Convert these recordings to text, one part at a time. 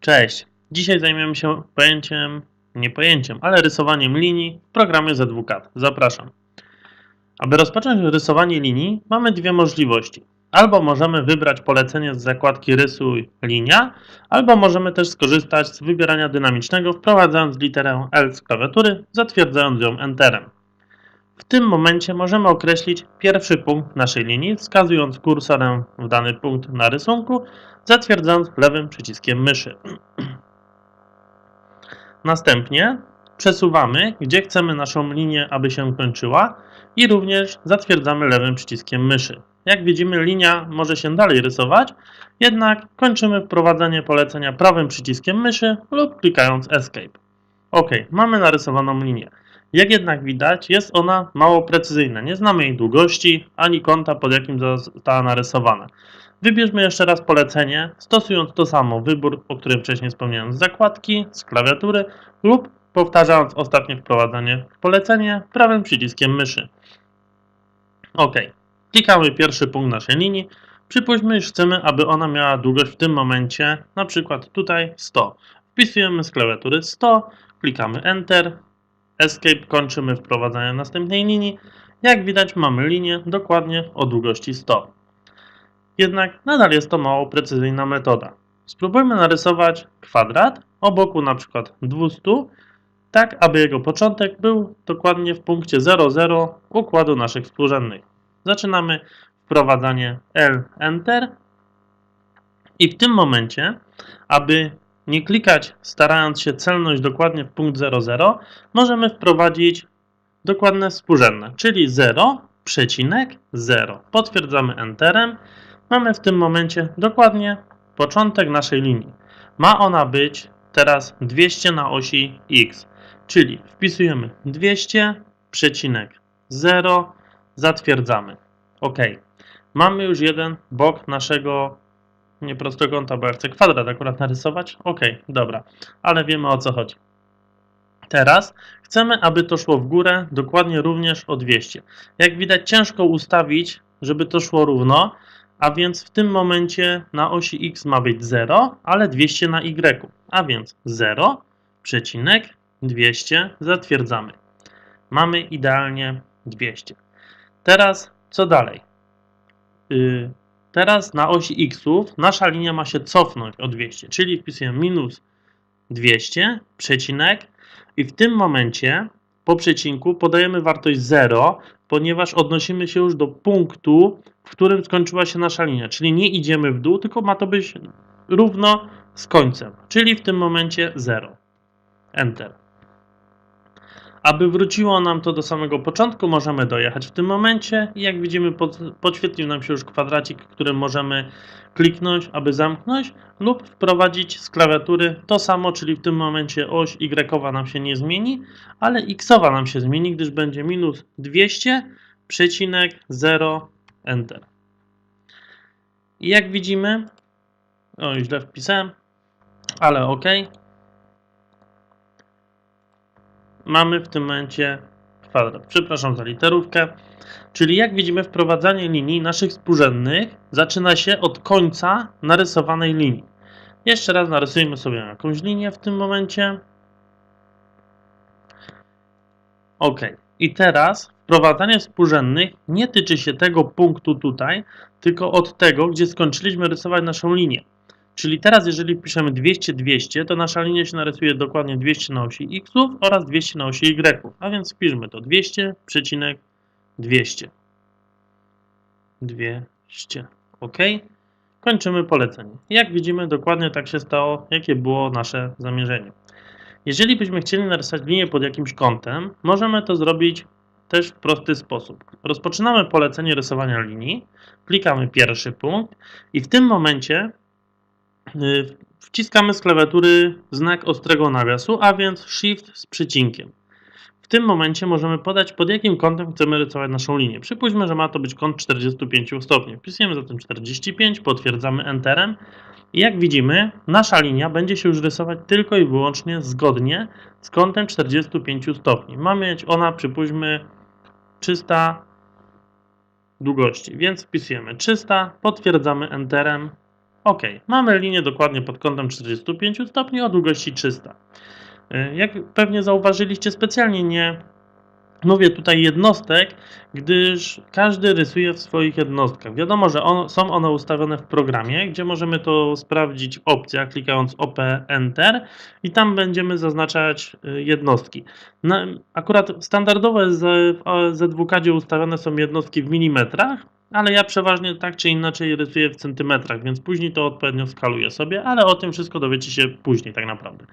Cześć. Dzisiaj zajmiemy się pojęciem, nie pojęciem, ale rysowaniem linii w programie ZWCAD. Zapraszam. Aby rozpocząć rysowanie linii, mamy dwie możliwości. Albo możemy wybrać polecenie z zakładki Rysuj linia, albo możemy też skorzystać z wybierania dynamicznego, wprowadzając literę L z klawiatury, zatwierdzając ją Enterem. W tym momencie możemy określić pierwszy punkt naszej linii, wskazując kursorem w dany punkt na rysunku, zatwierdzając lewym przyciskiem myszy. Następnie przesuwamy, gdzie chcemy naszą linię, aby się kończyła i również zatwierdzamy lewym przyciskiem myszy. Jak widzimy, linia może się dalej rysować, jednak kończymy wprowadzenie polecenia prawym przyciskiem myszy lub klikając Escape. Ok, mamy narysowaną linię. Jak jednak widać, jest ona mało precyzyjna. Nie znamy jej długości ani kąta, pod jakim została narysowana. Wybierzmy jeszcze raz polecenie, stosując to samo wybór, o którym wcześniej wspomniałem, z zakładki, z klawiatury lub powtarzając ostatnie wprowadzenie w polecenie prawym przyciskiem myszy. OK. Klikamy pierwszy punkt naszej linii. Przypuśćmy, iż chcemy, aby ona miała długość w tym momencie, na przykład tutaj 100. Wpisujemy z klawiatury 100, klikamy Enter, Escape, kończymy wprowadzanie następnej linii. Jak widać mamy linię dokładnie o długości 100. Jednak nadal jest to mało precyzyjna metoda. Spróbujmy narysować kwadrat o boku na przykład 200, tak aby jego początek był dokładnie w punkcie 00 układu naszych współrzędnych. Zaczynamy wprowadzanie L, Enter i w tym momencie, aby nie klikać starając się celnąć dokładnie w punkt 00, możemy wprowadzić dokładne współrzędne, czyli 0, przecinek 0. Potwierdzamy Enterem. Mamy w tym momencie dokładnie początek naszej linii. Ma ona być teraz 200 na osi x, czyli wpisujemy 200, przecinek 0, zatwierdzamy. OK. Mamy już jeden bok naszego nie prostokąta, bo ja chcę kwadrat akurat narysować. Ok, dobra, ale wiemy o co chodzi. Teraz chcemy, aby to szło w górę dokładnie również o 200. Jak widać ciężko ustawić, żeby to szło równo, a więc w tym momencie na osi x ma być 0, ale 200 na y, a więc 0, przecinek 200 zatwierdzamy. Mamy idealnie 200. Teraz co dalej? Yy, Teraz na osi x nasza linia ma się cofnąć o 200, czyli wpisujemy minus 200, przecinek i w tym momencie po przecinku podajemy wartość 0, ponieważ odnosimy się już do punktu, w którym skończyła się nasza linia, czyli nie idziemy w dół, tylko ma to być równo z końcem, czyli w tym momencie 0. Enter. Aby wróciło nam to do samego początku, możemy dojechać w tym momencie i jak widzimy pod, podświetlił nam się już kwadracik, którym możemy kliknąć, aby zamknąć lub wprowadzić z klawiatury to samo, czyli w tym momencie oś y nam się nie zmieni, ale xowa nam się zmieni, gdyż będzie minus 200, przecinek 0, enter. I jak widzimy, o źle wpisałem, ale ok, mamy w tym momencie kwadrat. Przepraszam za literówkę. Czyli jak widzimy, wprowadzanie linii naszych współrzędnych zaczyna się od końca narysowanej linii. Jeszcze raz narysujmy sobie jakąś linię w tym momencie. OK. I teraz wprowadzanie współrzędnych nie tyczy się tego punktu tutaj, tylko od tego, gdzie skończyliśmy rysować naszą linię. Czyli teraz, jeżeli piszemy 200-200, to nasza linia się narysuje dokładnie 200 na osi x oraz 200 na osi y. A więc wpiszmy to 200, przecinek 200. 200. OK. Kończymy polecenie. Jak widzimy, dokładnie tak się stało, jakie było nasze zamierzenie. Jeżeli byśmy chcieli narysować linię pod jakimś kątem, możemy to zrobić też w prosty sposób. Rozpoczynamy polecenie rysowania linii, klikamy pierwszy punkt i w tym momencie wciskamy z klawiatury znak ostrego nawiasu, a więc Shift z przycinkiem. W tym momencie możemy podać pod jakim kątem chcemy rysować naszą linię. Przypuśćmy, że ma to być kąt 45 stopni. Wpisujemy zatem 45, potwierdzamy Enterem i jak widzimy, nasza linia będzie się już rysować tylko i wyłącznie zgodnie z kątem 45 stopni. Ma mieć ona, przypuśćmy, 300 długości, więc wpisujemy 300, potwierdzamy Enterem Ok, mamy linię dokładnie pod kątem 45 stopni o długości 300. Y, Jak pewnie zauważyliście, specjalnie nie mówię tutaj jednostek, gdyż każdy rysuje w swoich jednostkach. Wiadomo, że on, są one ustawione w programie, gdzie możemy to sprawdzić w opcjach, klikając OP Enter i tam będziemy zaznaczać y, jednostki. Akurat standardowe z, w Z2 ustawione są jednostki w milimetrach, ale ja przeważnie tak czy inaczej rysuję w centymetrach, więc później to odpowiednio skaluję sobie, ale o tym wszystko dowiecie się później tak naprawdę.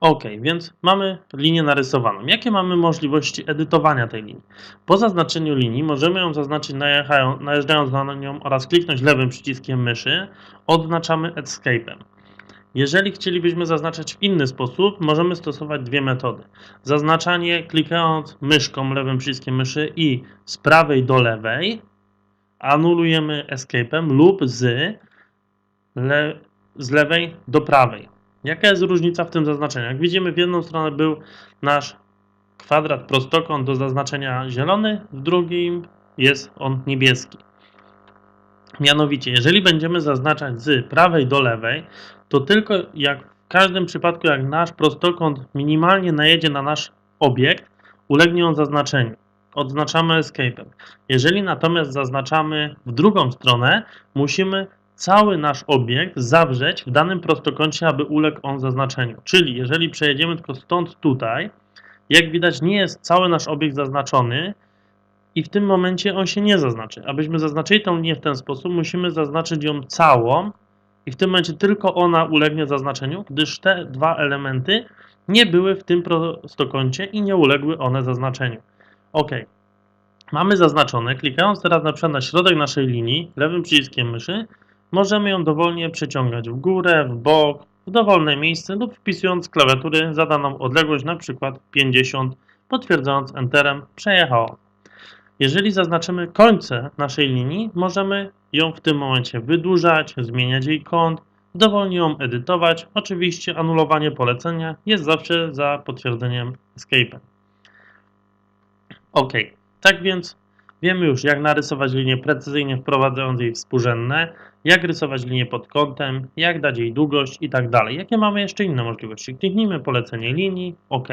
Ok, więc mamy linię narysowaną. Jakie mamy możliwości edytowania tej linii? Po zaznaczeniu linii możemy ją zaznaczyć najeżdżając na nią oraz kliknąć lewym przyciskiem myszy. Odznaczamy Escape'em. Jeżeli chcielibyśmy zaznaczać w inny sposób, możemy stosować dwie metody. Zaznaczanie klikając myszką, lewym przyciskiem myszy i z prawej do lewej anulujemy Escape'em lub z, le, z lewej do prawej. Jaka jest różnica w tym zaznaczeniu? Jak widzimy, w jedną stronę był nasz kwadrat prostokąt do zaznaczenia zielony, w drugim jest on niebieski. Mianowicie, jeżeli będziemy zaznaczać z prawej do lewej, to tylko jak w każdym przypadku, jak nasz prostokąt minimalnie najedzie na nasz obiekt, ulegnie on zaznaczeniu. Odznaczamy escape'em. Jeżeli natomiast zaznaczamy w drugą stronę, musimy cały nasz obiekt zawrzeć w danym prostokącie, aby uległ on zaznaczeniu. Czyli jeżeli przejedziemy tylko stąd tutaj, jak widać nie jest cały nasz obiekt zaznaczony i w tym momencie on się nie zaznaczy. Abyśmy zaznaczyli tą linię w ten sposób, musimy zaznaczyć ją całą i w tym momencie tylko ona ulegnie zaznaczeniu, gdyż te dwa elementy nie były w tym prostokącie i nie uległy one zaznaczeniu. OK. Mamy zaznaczone, klikając teraz na przykład na środek naszej linii, lewym przyciskiem myszy, Możemy ją dowolnie przeciągać w górę, w bok, w dowolne miejsce lub wpisując klawiatury zadaną odległość, np. 50, potwierdzając Enterem, przejechało. Jeżeli zaznaczymy końce naszej linii, możemy ją w tym momencie wydłużać, zmieniać jej kąt, dowolnie ją edytować. Oczywiście anulowanie polecenia jest zawsze za potwierdzeniem Escape. OK, tak więc Wiemy już, jak narysować linię precyzyjnie, wprowadzając jej współrzędne, jak rysować linię pod kątem, jak dać jej długość i tak dalej. Jakie mamy jeszcze inne możliwości? Kliknijmy polecenie linii, OK.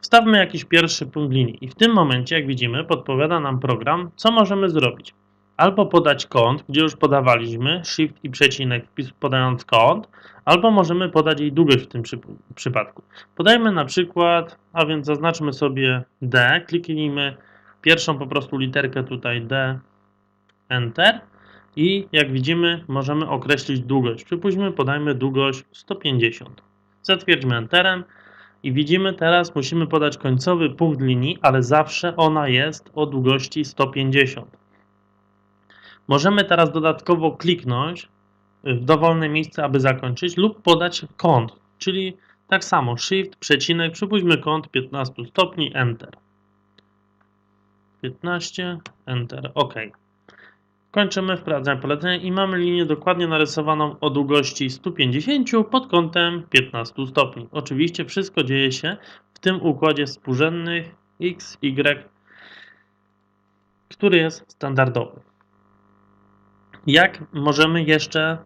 Wstawmy jakiś pierwszy punkt linii i w tym momencie, jak widzimy, podpowiada nam program, co możemy zrobić. Albo podać kąt, gdzie już podawaliśmy, shift i przecinek podając kąt, albo możemy podać jej długość w tym przypadku. Podajmy na przykład, a więc zaznaczmy sobie D, kliknijmy pierwszą po prostu literkę tutaj D, Enter i jak widzimy możemy określić długość. Przypuśćmy, podajmy długość 150. Zatwierdźmy Enterem i widzimy teraz musimy podać końcowy punkt linii, ale zawsze ona jest o długości 150. Możemy teraz dodatkowo kliknąć w dowolne miejsce, aby zakończyć lub podać kąt, czyli tak samo Shift, przecinek, przypuśćmy kąt 15 stopni, Enter. 15, Enter, OK. Kończymy wprowadzenie polecenia i mamy linię dokładnie narysowaną o długości 150 pod kątem 15 stopni. Oczywiście wszystko dzieje się w tym układzie współrzędnych x, y, który jest standardowy. Jak możemy jeszcze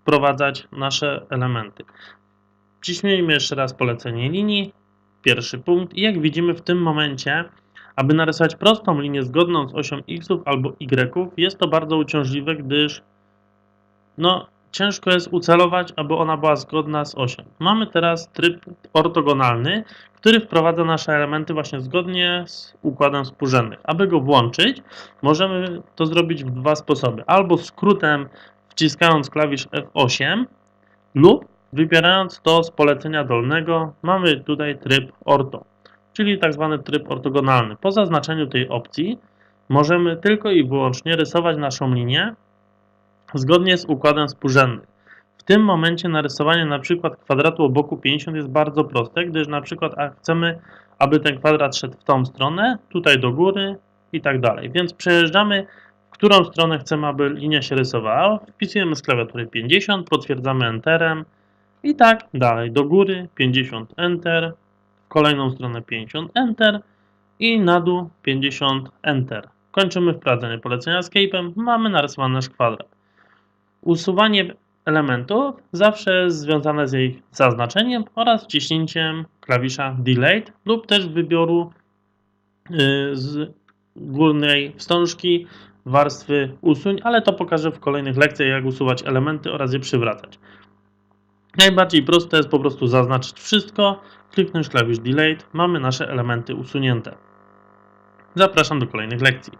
wprowadzać nasze elementy? Ciśnijmy jeszcze raz polecenie linii, pierwszy punkt i jak widzimy w tym momencie aby narysować prostą linię zgodną z osią x albo y, jest to bardzo uciążliwe, gdyż no, ciężko jest ucelować, aby ona była zgodna z osią. Mamy teraz tryb ortogonalny, który wprowadza nasze elementy właśnie zgodnie z układem współrzędnych. Aby go włączyć, możemy to zrobić w dwa sposoby. Albo skrótem wciskając klawisz F8 lub wybierając to z polecenia dolnego. Mamy tutaj tryb orto czyli tak zwany tryb ortogonalny. Po zaznaczeniu tej opcji możemy tylko i wyłącznie rysować naszą linię zgodnie z układem współrzędnym. W tym momencie narysowanie na przykład kwadratu o boku 50 jest bardzo proste, gdyż na przykład chcemy, aby ten kwadrat szedł w tą stronę, tutaj do góry i tak dalej. Więc przejeżdżamy, w którą stronę chcemy, aby linia się rysowała. Wpisujemy z klawiatury 50, potwierdzamy Enterem i tak dalej. Do góry 50 Enter, kolejną stronę 50 Enter i na dół 50 Enter. kończymy wprowadzenie polecenia Escape'em, mamy narysowany nasz kwadrat. Usuwanie elementów zawsze jest związane z ich zaznaczeniem oraz wciśnięciem klawisza Delete lub też wyboru y, z górnej wstążki warstwy usuń, ale to pokażę w kolejnych lekcjach, jak usuwać elementy oraz je przywracać. Najbardziej proste jest po prostu zaznaczyć wszystko, kliknąć klawisz Delete, mamy nasze elementy usunięte. Zapraszam do kolejnych lekcji.